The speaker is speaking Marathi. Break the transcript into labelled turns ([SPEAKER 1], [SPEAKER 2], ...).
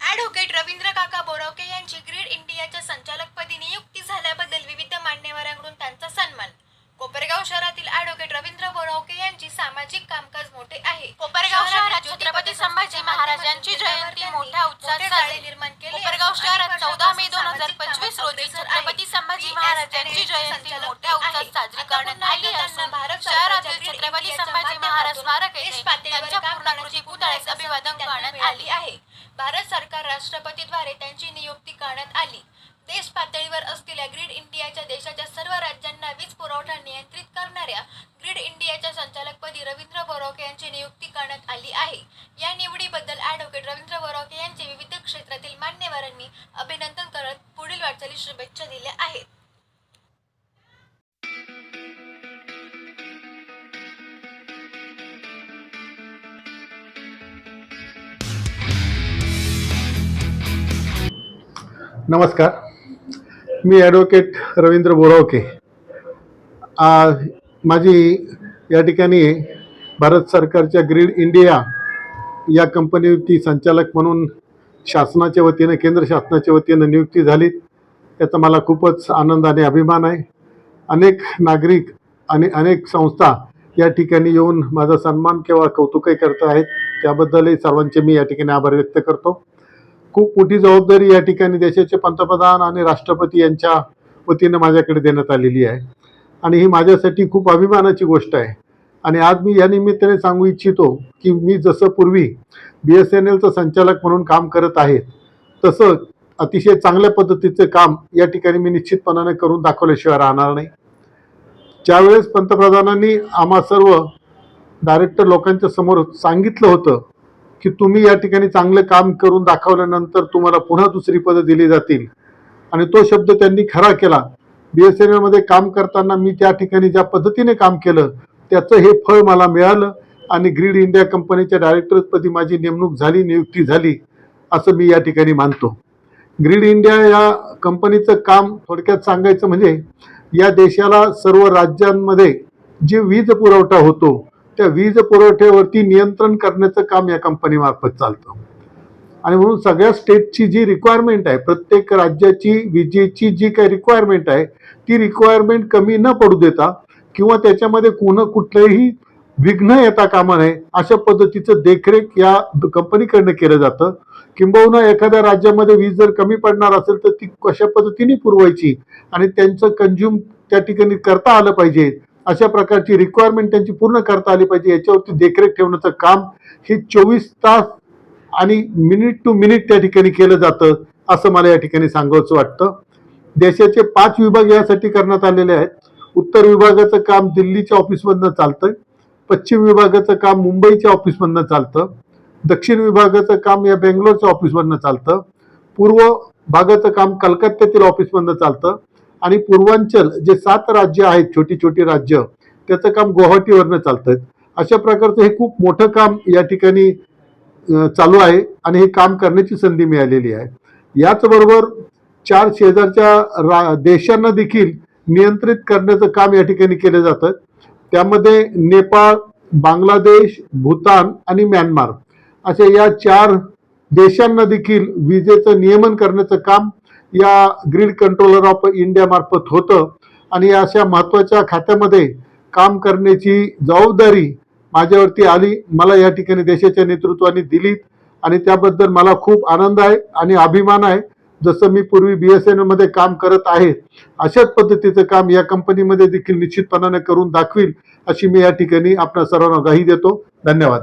[SPEAKER 1] ॲडव्होकेट रवींद्र काका बोरावके यांची ग्रीड इंडियाच्या संचालकपदी नियुक्ती झाल्याबद्दल विविध मान्यवरांकडून त्यांचा सन्मान. कोपरगाव शहरातील ॲडव्होकेट रवींद्र बोरावके यांची सामाजिक कामकाज मोठे आहे.
[SPEAKER 2] छत्रपती संभाजी महाराजांची जयंती मोठ्या उत्साहात साजरी.
[SPEAKER 1] निर्माण केले.
[SPEAKER 2] कोपरगाव शहरात चौदा मे दोन हजार पंचवीस रोजी छत्रपती संभाजी महाराजांची जयंती मोठ्या उत्साहात साजरी करण्यात आली असून शहरातील छत्रपती संभाजी महाराज स्मारक येथे त्यांच्या पूर्णाकृती पुतळ्यास अभिवादन करण्यात आले.
[SPEAKER 1] आहे. भारत सरकार राष्ट्रपतीद्वारे त्यांची नियुक्ती करण्यात आली. देश पातळीवर असलेल्या ग्रीड इंडियाच्या देशाच्या सर्व
[SPEAKER 3] नमस्कार. मी ॲडव्होकेट रवींद्र बोरावके. माझी या ठिकाणी भारत सरकारच्या ग्रीड इंडिया या कंपनीची संचालक म्हणून शासनाच्या वतीनं केंद्र शासनाच्या वतीनं नियुक्ती झाली त्याचा मला खूपच आनंद आणि अभिमान आहे. अनेक नागरिक आणि अनेक संस्था या ठिकाणी येऊन माझा सन्मान किंवा कौतुकही करत आहेत. त्याबद्दलही सर्वांचे मी या ठिकाणी आभार व्यक्त करतो. खूप मोठी जबाबदारी या ठिकाणी देशाचे पंतप्रधान आणि राष्ट्रपती यांच्या वतीनं माझ्याकडे देण्यात आलेली आहे. आणि ही माझ्यासाठी खूप अभिमानाची गोष्ट आहे. आणि आज मी या निमित्ताने सांगू इच्छितो की मी जसं पूर्वी बी एस एन एलचं संचालक म्हणून काम करत आहे तसं अतिशय चांगल्या पद्धतीचं काम या ठिकाणी मी निश्चितपणाने करून दाखवल्याशिवाय राहणार नाही. ज्यावेळेस पंतप्रधानांनी आम्हा सर्व डायरेक्टर लोकांच्या समोर सांगितलं होतं की तुम्ही या ठिकाणी चांगलं काम करून दाखवल्यानंतर तुम्हाला पुन्हा दुसरी पदं दिली जातील. आणि तो शब्द त्यांनी खरा केला. बी एस एन एलमध्ये काम करताना मी त्या ठिकाणी ज्या पद्धतीने काम केलं त्याचं हे फळ मला मिळालं आणि ग्रीड इंडिया कंपनीच्या डायरेक्टरपदी माझी नेमणूक झाली नियुक्ती झाली असं मी या ठिकाणी मानतो. ग्रीड इंडिया या कंपनीचं काम थोडक्यात सांगायचं म्हणजे या देशाला सर्व राज्यांमध्ये जे वीज पुरवठा होतो त्या वीज पुरवठ्यावरती नियंत्रण करण्याचं काम या कंपनीमार्फत चालतं. आणि म्हणून सगळ्या स्टेटची जी रिक्वायरमेंट आहे प्रत्येक राज्याची विजेची जी काही रिक्वायरमेंट आहे ती रिक्वायरमेंट कमी न पडू देता किंवा त्याच्यामध्ये कोण कुठलंही विघ्न येता कामा नये अशा पद्धतीचं देखरेख या कंपनीकडनं केलं जातं. किंबहुना एखाद्या राज्यामध्ये वीज जर कमी पडणार असेल तर ती कशा पद्धतीने पुरवायची? आणि त्यांचं कंझ्युम त्या ठिकाणी करता आलं पाहिजे? अशा प्रकारची रिक्वायरमेंट त्यांची पूर्ण करता आली पाहिजे. याच्यावरती देखरेख ठेवण्याचं काम हे चोवीस तास आणि मिनिट टू मिनिट त्या ठिकाणी केलं जातं असं मला या ठिकाणी सांगावंच वाटतं. देशाचे पाच विभाग यासाठी करण्यात आलेले आहेत. उत्तर विभागाचं काम दिल्लीच्या ऑफिसमधनं चालतंय. पश्चिम विभागाचं काम मुंबईच्या ऑफिसमधनं चालतं. दक्षिण विभागाचं काम या बेंगलोरच्या ऑफिसमधनं चालतं. पूर्व भागाचं काम कलकत्त्यातील ऑफिसमधनं चालतं. आणि पूर्वांचल जे सात राज्य आहेत छोटी छोटी राज्य त्याचं काम गुवाहाटीवरनं चालतं अशा प्रकारचं हे खूप मोठं काम या ठिकाणी चालू आहे आणि हे काम करण्याची संधी मिळालेली आहे. याचबरोबर चार शेजारच्या रा देशांना देखील नियंत्रित करण्याचं काम या ठिकाणी केलं जातं. त्यामध्ये नेपाळ बांगलादेश भूतान आणि म्यानमार अशा या चार देशांना देखील विजेचं नियमन करण्याचं काम या ग्रीड कंट्रोलर ऑफ इंडिया मार्फत होतं. आणि या अशा महत्त्वाच्या खात्यामध्ये काम करण्याची जबाबदारी माझ्यावरती आली. मला या ठिकाणी देशाच्या नेतृत्वाने दिलीत. आणि त्याबद्दल मला खूप आनंद आहे आणि अभिमान आहे. जसं मी पूर्वी बी एस एनमध्ये काम करत आहे अशाच पद्धतीचं काम या कंपनीमध्ये देखील निश्चितपणाने करून दाखवील अशी मी या ठिकाणी आपल्या सर्वांना ग्वाही देतो. धन्यवाद.